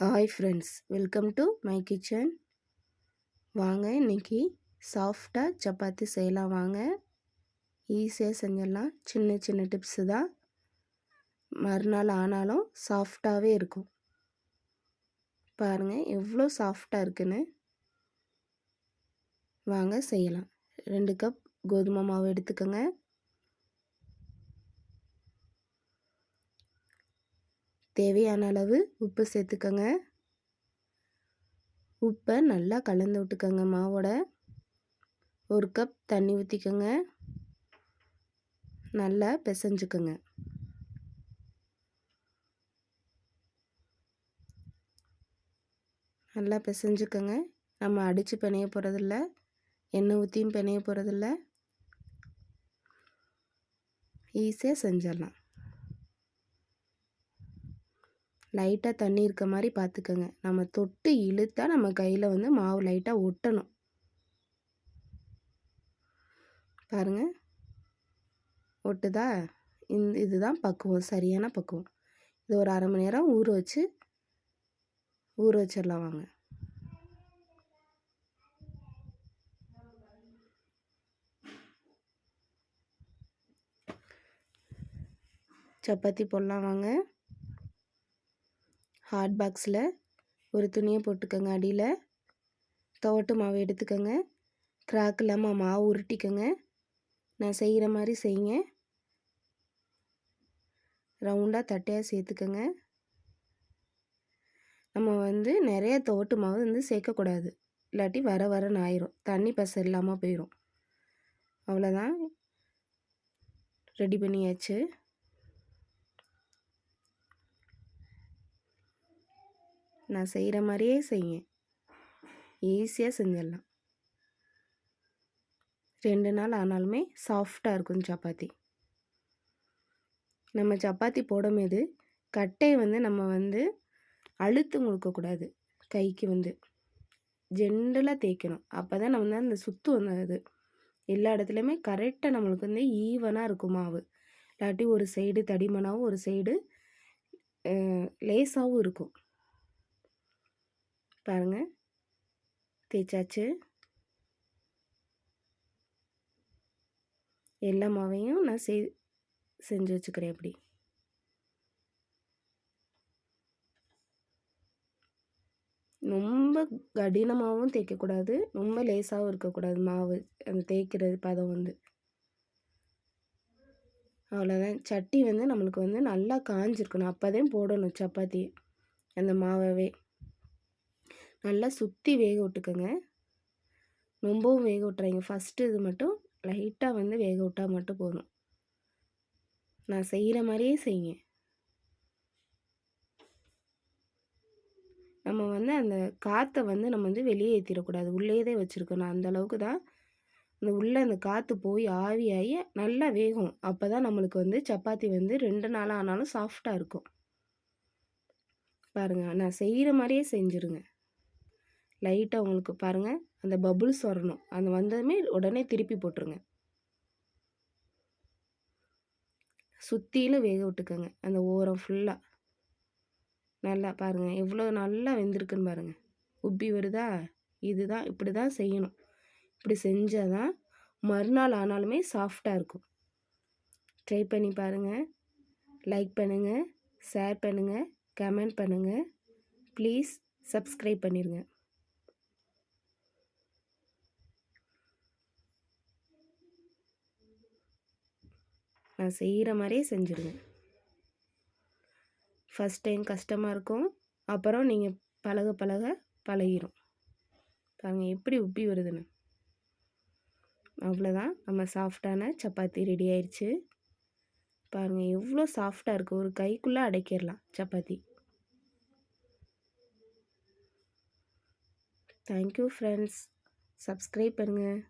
Hi friends welcome to my kitchen வாங்க இன்றைக்கி சாஃப்டாக சப்பாத்தி செய்யலாம். வாங்க ஈஸியாக செஞ்சிடலாம். சின்ன சின்ன டிப்ஸு தான். மறுநாள் ஆனாலும் சாஃப்டாகவே இருக்கும். பாருங்கள் எவ்வளோ சாஃப்டாக இருக்குன்னு. வாங்க செய்யலாம். ரெண்டு கப் கோதுமை மாவு எடுத்துக்கோங்க. தேவையான அளவு உப்பு சேர்த்துக்கோங்க. உப்பை நல்லா கலந்து விட்டுக்கோங்க மாவோட. ஒரு கப் தண்ணி ஊற்றிக்கோங்க நல்லா பிசைஞ்சுக்கோங்க. நல்லா பிசைஞ்சுக்கோங்க. நம்ம அடித்து பிணைய போகிறதில்ல எண்ணெய் ஊற்றியும் பிணைய போகிறதில்ல ஈஸியாக செஞ்சிடலாம். லைட்டாக தண்ணி இருக்க மாதிரி பார்த்துக்கோங்க நம்ம தொட்டு இழுத்தா நம்ம கையில் வந்து மாவு லைட்டாக ஒட்டணும். பாருங்கள் ஒட்டுதா? இந்த இதுதான் பக்குவம். சரியான பக்குவம். இது ஒரு அரை மணி நேரம் ஊற வச்சு ஊற வச்சிடலாம் வாங்க. சப்பாத்தி போடலாம் வாங்க. ஹாட் பாக்ஸில் ஒரு துணியை போட்டுக்கோங்க. அடியில் துவட்டு மாவு எடுத்துக்கோங்க. கிராக் இல்லாமல் மாவு உருட்டிக்கோங்க. நான் செய்கிற மாதிரி செய்யுங்க. ரவுண்டாக தட்டையாக சேர்த்துக்கோங்க. நம்ம வந்து நிறைய துவட்டு மாவு வந்து சேர்க்கக்கூடாது. இல்லாட்டி வர வரன்னு ஆயிரும் தண்ணி பசை இல்லாமல் போயிடும் அவ்வளோதான் ரெடி பண்ணியாச்சு. நான் செய்கிற மாதிரியே செய்யுங்க ஈஸியாக செஞ்சிடலாம். ரெண்டு நாள் ஆனாலுமே சாஃப்டாக இருக்கும் சப்பாத்தி. நம்ம சப்பாத்தி போடும்போது கட்டையை வந்து நம்ம வந்து அழுத்து கொடுக்கக்கூடாது கைக்கு வந்து ஜென்ரலாக தேய்க்கணும். அப்போ தான் நம்ம வந்து அந்த சுத்து வந்தது எல்லா இடத்துலையுமே கரெக்டாக நம்மளுக்கு வந்து ஈவனாக இருக்கும் மாவு. இல்லாட்டி ஒரு சைடு தடிமனாகவும் ஒரு சைடு லேஸாகவும் இருக்கும். பாருங்கள் தேய்ச்சாச்சு. எல்லா மாவையும் நான் செய் செஞ்சு வச்சுக்கிறேன் எப்படி ரொம்ப கடினமாகவும் தேய்க்கக்கூடாது. ரொம்ப லேசாகவும் இருக்கக்கூடாது மாவு. அந்த தேய்க்கிறது பதம் வந்து. அவ்வளோதான் சட்டி வந்து நம்மளுக்கு வந்து நல்லா காஞ்சிருக்கணும். அப்போ தான் போடணும் சப்பாத்தி. அந்த மாவவே. நல்லா சுற்றி வேக விட்டுக்கோங்க. ரொம்பவும் வேக விட்றாங்க ஃபஸ்ட்டு இது மட்டும் லைட்டாக வந்து வேக விட்டால் மட்டும் போதும். நான் செய்கிற மாதிரியே செய்யுங்க. நம்ம வந்து அந்த காற்றை வந்து நம்ம வந்து வெளியே ஏற்றிடக்கூடாது உள்ளே தான் வச்சுருக்கணும். அந்த அளவுக்கு தான் அந்த உள்ளே அந்த காற்று போய் ஆவியாகி நல்லா வேகும். அப்போ தான் நம்மளுக்கு வந்து சப்பாத்தி வந்து ரெண்டு நாளாக ஆனாலும் சாஃப்டாக இருக்கும். பாருங்கள் நான் செய்கிற மாதிரியே செஞ்சுருங்க. லைட்டாக உங்களுக்கு பாருங்கள் அந்த பபுள்ஸ் வரணும். அந்த வந்ததுமே உடனே திருப்பி போட்டுருங்க. சுற்றிலும் வேக விட்டுக்கோங்க. அந்த ஓரம் ஃபுல்லாக நல்லா பாருங்கள் எவ்வளோ நல்லா வெந்திருக்குன்னு பாருங்கள் உப்பி வருதா? இதுதான். இப்படி தான் செய்யணும். இப்படி செஞ்சால் தான் மறுநாள் ஆனாலுமே சாஃப்டாக இருக்கும். ட்ரை பண்ணி பாருங்கள் லைக் பண்ணுங்கள் ஷேர் பண்ணுங்கள் கமெண்ட் பண்ணுங்கள் ப்ளீஸ் சப்ஸ்கிரைப் பண்ணிடுங்க நான் செய்கிற மாதிரியே செஞ்சுருவேன் ஃபஸ்ட் டைம் கஷ்டமாக இருக்கும். அப்புறம் நீங்கள் பழக பழக பழகிடும் பாருங்கள் எப்படி உப்பி வருதுன்னு. அவ்வளோதான் நம்ம சாஃப்டான சப்பாத்தி ரெடி ஆயிடுச்சு பாருங்கள் எவ்வளோ சாஃப்டாக இருக்குது ஒரு கைக்குள்ளே அடைக்கிடலாம் chapati. Thank you friends subscribe பண்ணுங்கள்